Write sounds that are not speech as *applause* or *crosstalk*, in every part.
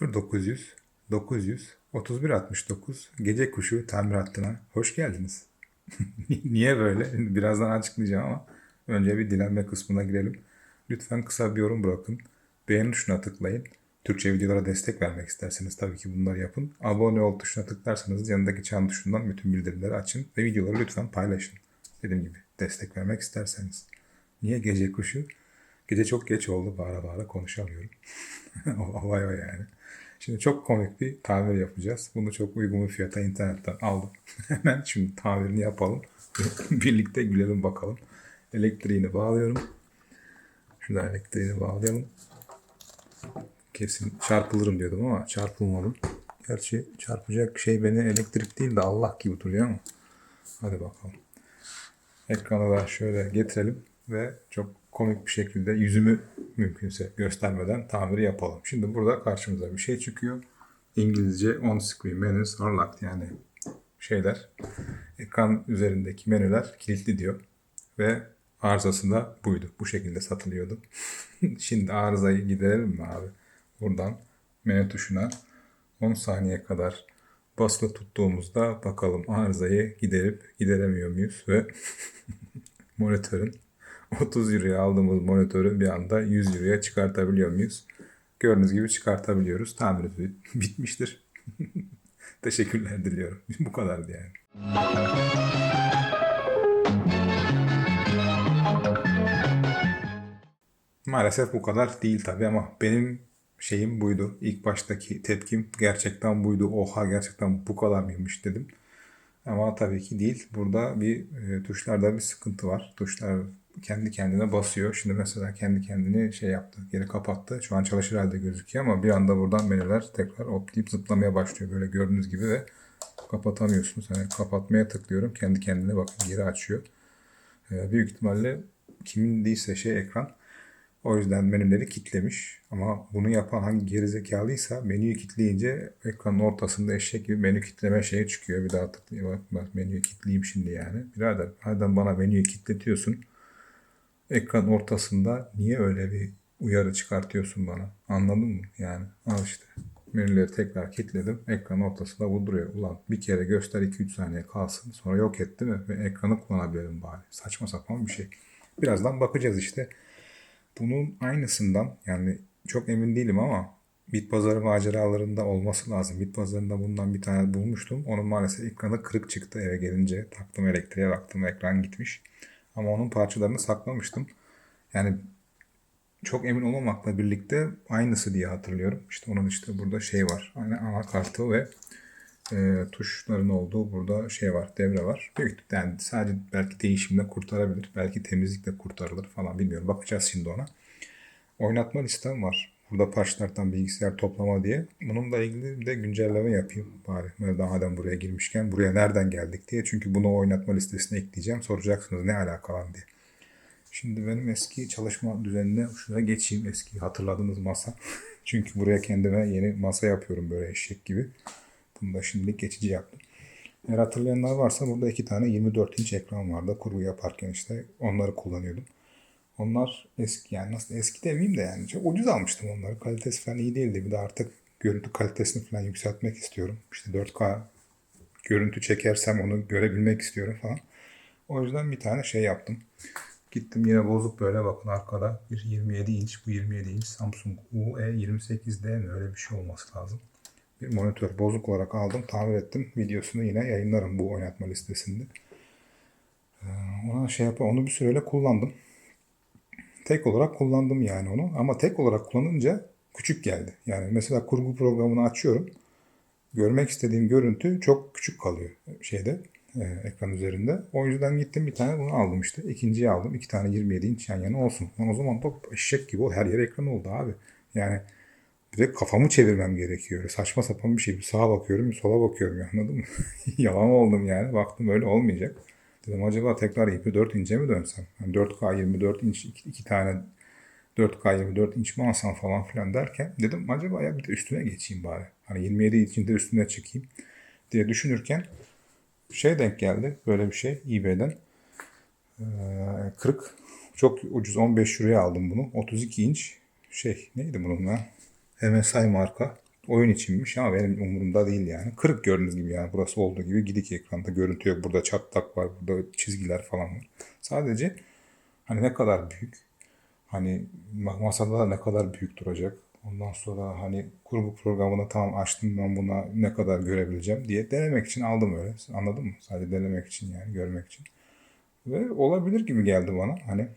0900 900 31 69 Gece Kuşu tamir hattına hoş geldiniz. *laughs* Niye böyle? *laughs* Birazdan açıklayacağım ama önce bir dilenme kısmına girelim. Lütfen kısa bir yorum bırakın. Beğeni tuşuna tıklayın. Türkçe videolara destek vermek isterseniz tabii ki bunları yapın. Abone ol tuşuna tıklarsanız yanındaki çan tuşundan bütün bildirimleri açın ve videoları lütfen paylaşın. Dediğim gibi destek vermek isterseniz. Niye gece kuşu? Gece çok geç oldu bağıra bağıra konuşamıyorum. *laughs* Olay o yani. Şimdi çok komik bir tamir yapacağız. Bunu çok uygun bir fiyata internetten aldım. *laughs* Hemen şimdi tamirini yapalım. *laughs* Birlikte gülelim bakalım. Elektriğini bağlıyorum. Şuradan elektriğini bağlayalım. Kesin çarpılırım diyordum ama çarpılmadım. Gerçi çarpacak şey beni elektrik değil de Allah gibi duruyor ama. Hadi bakalım. Ekranı da şöyle getirelim ve çok komik bir şekilde yüzümü mümkünse göstermeden tamiri yapalım. Şimdi burada karşımıza bir şey çıkıyor. İngilizce on screen menus are locked yani şeyler ekran üzerindeki menüler kilitli diyor ve arızası da buydu. Bu şekilde satılıyordu. *laughs* Şimdi arızayı giderelim mi abi? Buradan menü tuşuna 10 saniye kadar basılı tuttuğumuzda bakalım arızayı giderip gideremiyor muyuz ve *laughs* monitörün *laughs* 30 euroya aldığımız monitörü bir anda 100 euroya çıkartabiliyor muyuz? Gördüğünüz gibi çıkartabiliyoruz. Tamir *laughs* bitmiştir. *laughs* Teşekkürler diliyorum. Bu kadardı yani. Maalesef bu kadar değil tabii ama benim şeyim buydu. İlk baştaki tepkim gerçekten buydu. Oha gerçekten bu kadar mıymış dedim. Ama tabii ki değil. Burada bir e, tuşlarda bir sıkıntı var. Tuşlar kendi kendine basıyor. Şimdi mesela kendi kendini şey yaptı. Geri kapattı. Şu an çalışır halde gözüküyor ama bir anda buradan menüler tekrar hoplayıp zıplamaya başlıyor. Böyle gördüğünüz gibi ve kapatamıyorsunuz. Hani kapatmaya tıklıyorum. Kendi kendine bakın geri açıyor. E, büyük ihtimalle kimin değilse şey ekran o yüzden menüleri kitlemiş. Ama bunu yapan hangi gerizekalıysa menüyü kitleyince ekranın ortasında eşek gibi menü kitleme şeyi çıkıyor. Bir daha tıklıyor. Bak, bak menüyü kitleyeyim şimdi yani. Birader madem bana menüyü kitletiyorsun ekran ortasında niye öyle bir uyarı çıkartıyorsun bana? Anladın mı? Yani al işte. Menüleri tekrar kilitledim. Ekran ortasında bu duruyor. Ulan bir kere göster 2-3 saniye kalsın. Sonra yok etti mi? Ve ekranı kullanabilirim bari. Saçma sapan bir şey. Birazdan bakacağız işte. Bunun aynısından yani çok emin değilim ama bit pazarı maceralarında olması lazım. Bit pazarında bundan bir tane bulmuştum. Onun maalesef ekranı kırık çıktı eve gelince. Taktım elektriğe baktım ekran gitmiş. Ama onun parçalarını saklamıştım. Yani çok emin olmamakla birlikte aynısı diye hatırlıyorum. İşte onun işte burada şey var. Hani anakartı ve e, tuşların olduğu burada şey var, devre var. Büyük yani sadece belki değişimle kurtarabilir, belki temizlikle kurtarılır falan bilmiyorum. Bakacağız şimdi ona. Oynatma listem var. Burada parçalardan bilgisayar toplama diye. Bununla ilgili de güncelleme yapayım bari. Adam buraya girmişken buraya nereden geldik diye. Çünkü bunu oynatma listesine ekleyeceğim. Soracaksınız ne alakalı diye. Şimdi benim eski çalışma düzenine şuraya geçeyim. Eski hatırladığınız masa. *laughs* Çünkü buraya kendime yeni masa yapıyorum böyle eşek gibi. Bunu da şimdilik geçici yaptım. Eğer hatırlayanlar varsa burada iki tane 24 inç ekran vardı. Kurgu yaparken işte onları kullanıyordum. Onlar eski yani nasıl eski demeyeyim de yani çok ucuz almıştım onları. Kalitesi falan iyi değildi. Bir de artık görüntü kalitesini falan yükseltmek istiyorum. İşte 4K görüntü çekersem onu görebilmek istiyorum falan. O yüzden bir tane şey yaptım. Gittim yine bozuk böyle bakın arkada bir 27 inç bu 27 inç Samsung UE28D mi öyle bir şey olması lazım bir monitör bozuk olarak aldım, tamir ettim. Videosunu yine yayınlarım bu oynatma listesinde. Ee, ona şey yap, onu bir süreyle kullandım. Tek olarak kullandım yani onu. Ama tek olarak kullanınca küçük geldi. Yani mesela kurgu programını açıyorum. Görmek istediğim görüntü çok küçük kalıyor şeyde e, ekran üzerinde. O yüzden gittim bir tane bunu aldım işte. İkinciyi aldım. iki tane 27 inç yan yana olsun. o zaman da eşek gibi o her yer ekran oldu abi. Yani bir de kafamı çevirmem gerekiyor. Saçma sapan bir şey. Bir sağa bakıyorum, bir sola bakıyorum anladın mı? *laughs* Yalan oldum yani. Baktım öyle olmayacak. Dedim acaba tekrar 24 ince mi dönsem? Yani 4K 24 inç iki, tane 4K 24 inç mi alsam falan filan derken dedim acaba ya bir de üstüne geçeyim bari. Hani 27 içinde üstüne çıkayım diye düşünürken şey denk geldi böyle bir şey eBay'den. Ee, 40 çok ucuz 15 euroya aldım bunu. 32 inç şey neydi bunun ya? MSI marka oyun içinmiş ama benim umurumda değil yani. Kırık gördüğünüz gibi yani burası olduğu gibi gidik ekranda görüntü yok. Burada çatlak var, burada çizgiler falan var. Sadece hani ne kadar büyük, hani ma- masada da ne kadar büyük duracak. Ondan sonra hani kurgu programını tamam açtım ben buna ne kadar görebileceğim diye denemek için aldım öyle. Anladın mı? Sadece denemek için yani görmek için. Ve olabilir gibi geldi bana. Hani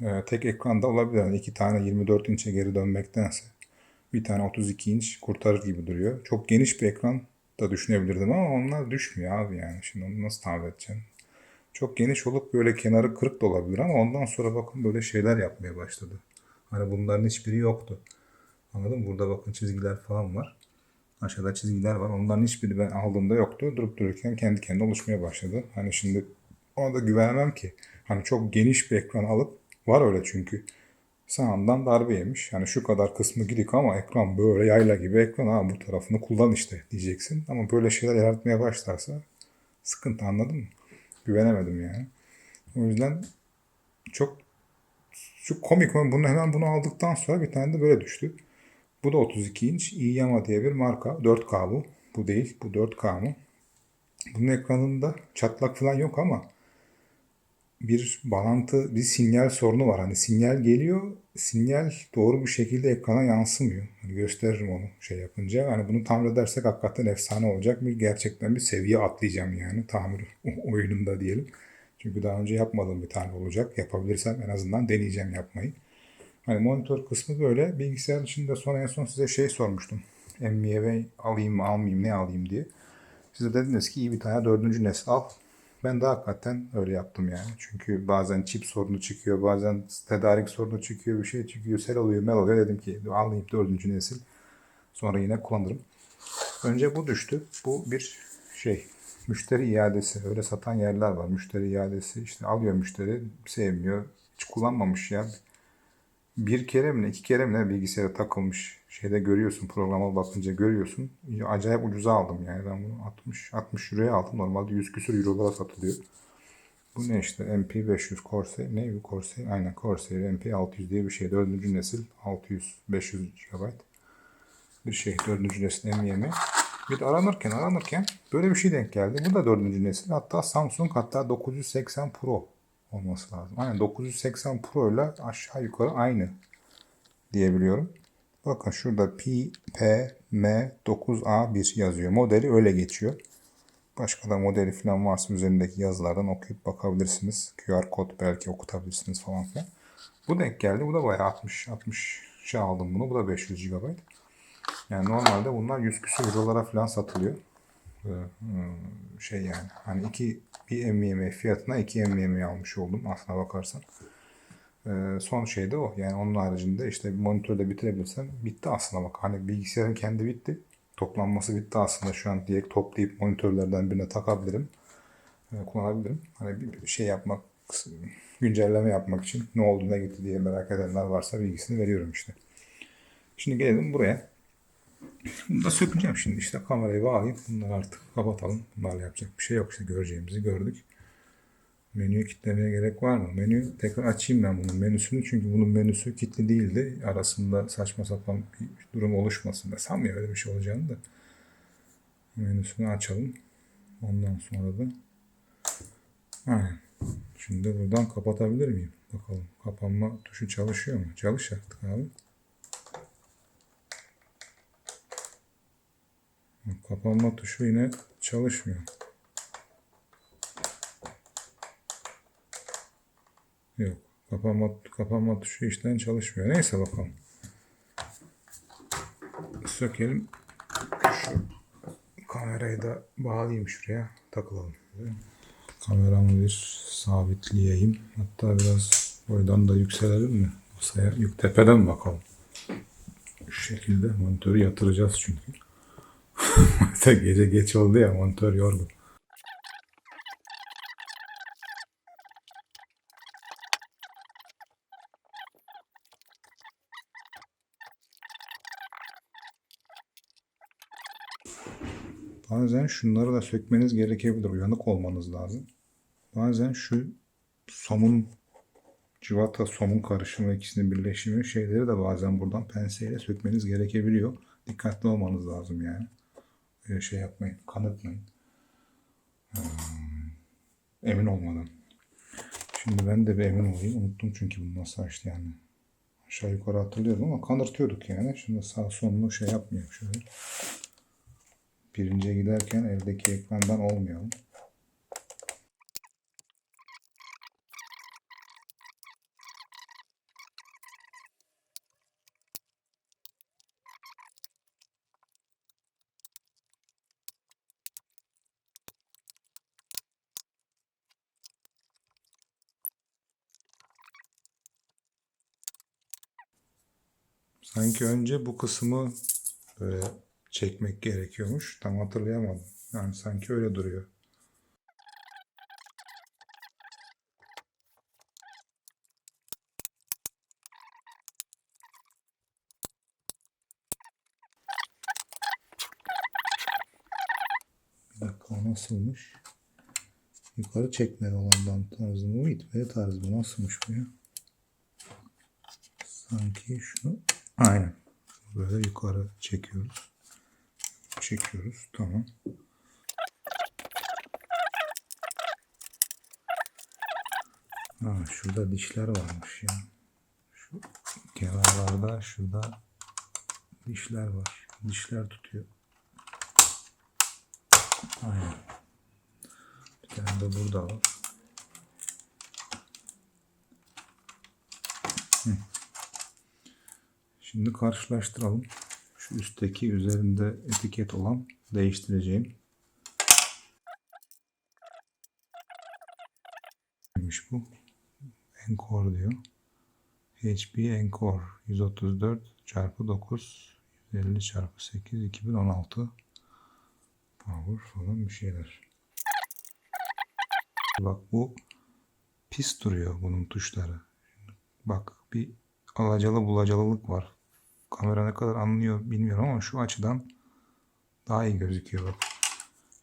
e, tek ekranda olabilir. Hani iki tane 24 inçe geri dönmektense bir tane 32 inç kurtarır gibi duruyor. Çok geniş bir ekran da düşünebilirdim ama onlar düşmüyor abi yani. Şimdi onu nasıl tahmin edeceğim? Çok geniş olup böyle kenarı kırık da olabilir ama ondan sonra bakın böyle şeyler yapmaya başladı. Hani bunların hiçbiri yoktu. Anladın mı? Burada bakın çizgiler falan var. Aşağıda çizgiler var. Onların hiçbiri ben aldığımda yoktu. Durup dururken kendi kendine oluşmaya başladı. Hani şimdi ona da güvenemem ki. Hani çok geniş bir ekran alıp var öyle çünkü. Sağından darbe yemiş. Yani şu kadar kısmı gidik ama ekran böyle yayla gibi ekran. Ha bu tarafını kullan işte diyeceksin. Ama böyle şeyler yaratmaya başlarsa sıkıntı anladın mı? Güvenemedim yani. O yüzden çok şu komik bunu hemen bunu aldıktan sonra bir tane de böyle düştü. Bu da 32 inç. Iyama diye bir marka. 4K bu. Bu değil. Bu 4K mı? Bunun ekranında çatlak falan yok ama bir bağlantı, bir sinyal sorunu var. Hani sinyal geliyor, sinyal doğru bir şekilde ekrana yansımıyor. Hani gösteririm onu şey yapınca. Hani bunu tamir edersek hakikaten efsane olacak. Bir gerçekten bir seviye atlayacağım yani tamir *laughs* oyununda diyelim. Çünkü daha önce yapmadığım bir tane olacak. Yapabilirsem en azından deneyeceğim yapmayı. Hani monitör kısmı böyle. Bilgisayar içinde sonra en son size şey sormuştum. MVV alayım mı almayayım ne alayım diye. Siz de dediniz ki iyi bir tane dördüncü nesil al. Ben de hakikaten öyle yaptım yani. Çünkü bazen çip sorunu çıkıyor, bazen tedarik sorunu çıkıyor, bir şey çıkıyor, sel oluyor, mel oluyor. Dedim ki alayım dördüncü nesil. Sonra yine kullanırım. Önce bu düştü. Bu bir şey. Müşteri iadesi. Öyle satan yerler var. Müşteri iadesi. işte alıyor müşteri. Sevmiyor. Hiç kullanmamış ya. Bir kere mi ne, iki kere mi ne bilgisayara takılmış. Şeyde görüyorsun programa bakınca görüyorsun. Acayip ucuza aldım yani. Ben bunu 60 60 euroya aldım. Normalde 100 küsur eurolara satılıyor. Bu ne işte MP500 Corsair ne bu Corsair? Aynen Corsair MP600 diye bir şey. Dördüncü nesil 600 500 GB bir şey. Dördüncü nesil NVMe. Bir de aranırken aranırken böyle bir şey denk geldi. Bu da dördüncü nesil. Hatta Samsung hatta 980 Pro olması lazım. Aynen 980 Pro ile aşağı yukarı aynı diyebiliyorum. Bakın şurada PPM9A1 yazıyor. Modeli öyle geçiyor. Başka da modeli falan varsa üzerindeki yazılardan okuyup bakabilirsiniz. QR kod belki okutabilirsiniz falan filan. Bu denk geldi. Bu da bayağı 60 60 şey aldım bunu. Bu da 500 GB. Yani normalde bunlar 100 küsur eurolara falan satılıyor. Hmm, Şey yani hani iki bir NVMe fiyatına iki NVMe almış oldum aslına bakarsan. Ee, son şey de o. Yani onun haricinde işte monitörde bitirebilirsen bitti aslında bak. Hani bilgisayarın kendi bitti. Toplanması bitti aslında. Şu an direkt toplayıp monitörlerden birine takabilirim. Ee, kullanabilirim. Hani bir şey yapmak, güncelleme yapmak için ne oldu ne gitti diye merak edenler varsa bilgisini veriyorum işte. Şimdi gelelim buraya. Bunu da sökeceğim şimdi işte kamerayı bağlayıp bunları artık kapatalım. Bunlarla yapacak bir şey yok işte göreceğimizi gördük. Menüyü kilitlemeye gerek var mı? Menü tekrar açayım ben bunun menüsünü çünkü bunun menüsü kilitli değildi. Arasında saçma sapan bir durum oluşmasın. Ben sanmıyorum öyle bir şey olacağını da. Menüsünü açalım. Ondan sonra da Aynen. Şimdi buradan kapatabilir miyim? Bakalım kapanma tuşu çalışıyor mu? Çalış artık abi. Kapanma tuşu yine çalışmıyor. Yok. Kapanma, kapanma tuşu işten çalışmıyor. Neyse bakalım. Sökelim. Şu kamerayı da bağlayayım şuraya. Takılalım. Kameramı bir sabitleyeyim. Hatta biraz boydan da yükselelim mi? Masaya yük tepeden bakalım? Şu şekilde monitörü yatıracağız çünkü. *laughs* Gece geç oldu ya monitör yorgun. Bazen şunları da sökmeniz gerekebilir. Uyanık olmanız lazım. Bazen şu somun civata somun karışımı ikisinin birleşimi şeyleri de bazen buradan penseyle sökmeniz gerekebiliyor. dikkatli olmanız lazım yani. Öyle şey yapmayın, kanıtmayın. Emin olmadan. Şimdi ben de bir emin olayım. Unuttum çünkü bunu nasıl açtı yani. Aşağı yukarı hatırlıyorum ama kanırtıyorduk yani. Şimdi sağ sonunu şey yapmayayım şöyle. Birinciye giderken eldeki ekrandan olmayalım. Önce bu kısmı böyle çekmek gerekiyormuş. Tam hatırlayamadım. Yani sanki öyle duruyor. Bir dakika o nasılmış? Yukarı çekmeli olandan tarzı mı? İtmeli tarzı mı? Nasılmış bu ya? Sanki şunu aynen böyle yukarı çekiyoruz. Çekiyoruz. Tamam. Ha, şurada dişler varmış ya. Şu kenarlarda şurada dişler var. Dişler tutuyor. Aynen. Bir tane de burada var. Şimdi karşılaştıralım. Şu üstteki üzerinde etiket olan değiştireceğim. Neymiş bu? Encore diyor. HP Encore 134 çarpı 9 150 çarpı 8 2016 Power falan bir şeyler. Bak bu pis duruyor bunun tuşları. Bak bir alacalı bulacalılık var. Kamera ne kadar anlıyor bilmiyorum ama şu açıdan daha iyi gözüküyor bak.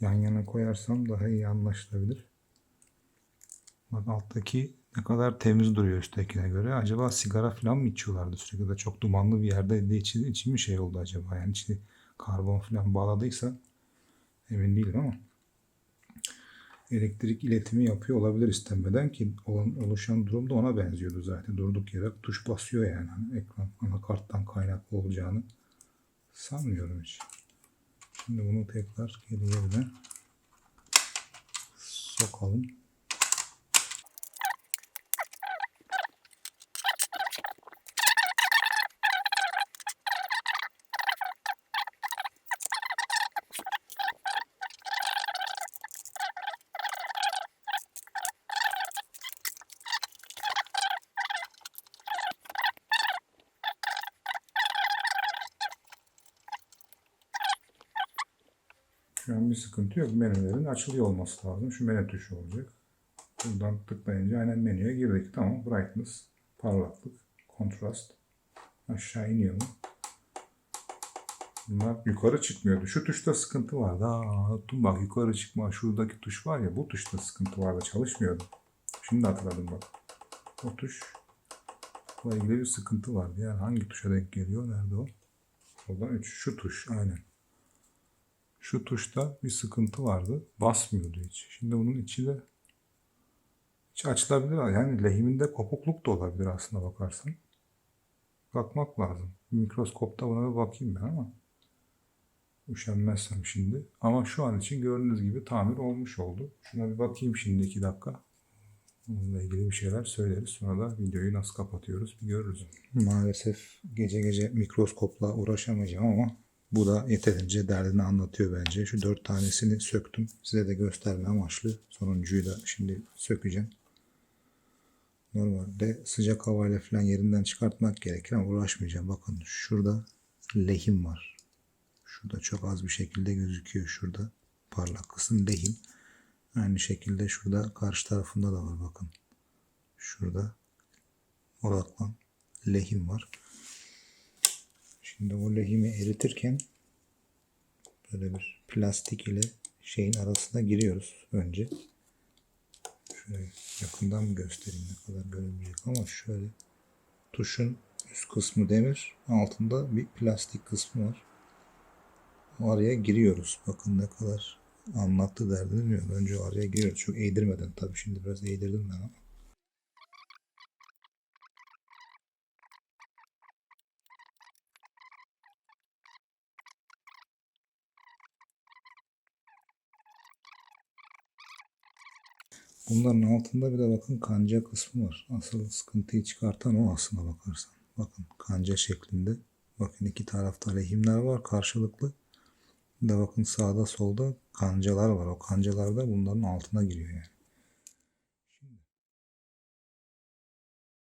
Yan yana koyarsam daha iyi anlaşılabilir. Bak alttaki ne kadar temiz duruyor üsttekine göre. Acaba sigara falan mı içiyorlardı sürekli de çok dumanlı bir yerde de için, için mi şey oldu acaba? Yani içine karbon falan bağladıysa emin değilim ama elektrik iletimi yapıyor olabilir istenmeden ki olan, oluşan durum da ona benziyordu zaten. Durduk yere tuş basıyor yani. Hani ekran anakarttan kaynaklı olacağını sanmıyorum hiç. Şimdi bunu tekrar geri yerine sokalım. Şu an bir sıkıntı yok. Menülerin açılıyor olması lazım. Şu menü tuşu olacak. Buradan tıklayınca aynen menüye girdik. Tamam. Brightness, parlaklık, kontrast. Aşağı iniyor mu? Bunlar yukarı çıkmıyordu. Şu tuşta sıkıntı vardı. Aa, unuttum bak yukarı çıkma. Şuradaki tuş var ya bu tuşta sıkıntı vardı. Çalışmıyordu. Şimdi hatırladım bak. O tuş ile ilgili bir sıkıntı vardı. Yani hangi tuşa denk geliyor? Nerede o? Oradan 3. Şu tuş. Aynen. Şu tuşta bir sıkıntı vardı. Basmıyordu hiç. Şimdi bunun içi de hiç açılabilir. Yani lehiminde kopukluk da olabilir aslında bakarsan. Bakmak lazım. Mikroskopta buna bir bakayım ben ama üşenmezsem şimdi. Ama şu an için gördüğünüz gibi tamir olmuş oldu. Şuna bir bakayım şimdi iki dakika. Bununla ilgili bir şeyler söyleriz. Sonra da videoyu nasıl kapatıyoruz bir görürüz. Maalesef gece gece mikroskopla uğraşamayacağım ama bu da yeterince derdini anlatıyor bence. Şu dört tanesini söktüm. Size de gösterme amaçlı. Sonuncuyu da şimdi sökeceğim. Normalde sıcak havayla falan yerinden çıkartmak gerekir ama uğraşmayacağım. Bakın şurada lehim var. Şurada çok az bir şekilde gözüküyor. Şurada parlak kısım lehim. Aynı şekilde şurada karşı tarafında da var bakın. Şurada odaklan lehim var. Şimdi o lehimi eritirken böyle bir plastik ile şeyin arasına giriyoruz önce. Şöyle yakından mı göstereyim ne kadar görünmeyecek ama şöyle tuşun üst kısmı demir altında bir plastik kısmı var. araya giriyoruz. Bakın ne kadar anlattı derdini bilmiyorum. Önce araya giriyoruz. Çok eğdirmeden tabii şimdi biraz eğdirdim ben ama. Bunların altında bir de bakın kanca kısmı var. Asıl sıkıntıyı çıkartan o aslına bakarsan. Bakın kanca şeklinde. Bakın iki tarafta lehimler var karşılıklı. Bir de bakın sağda solda kancalar var. O kancalar da bunların altına giriyor yani.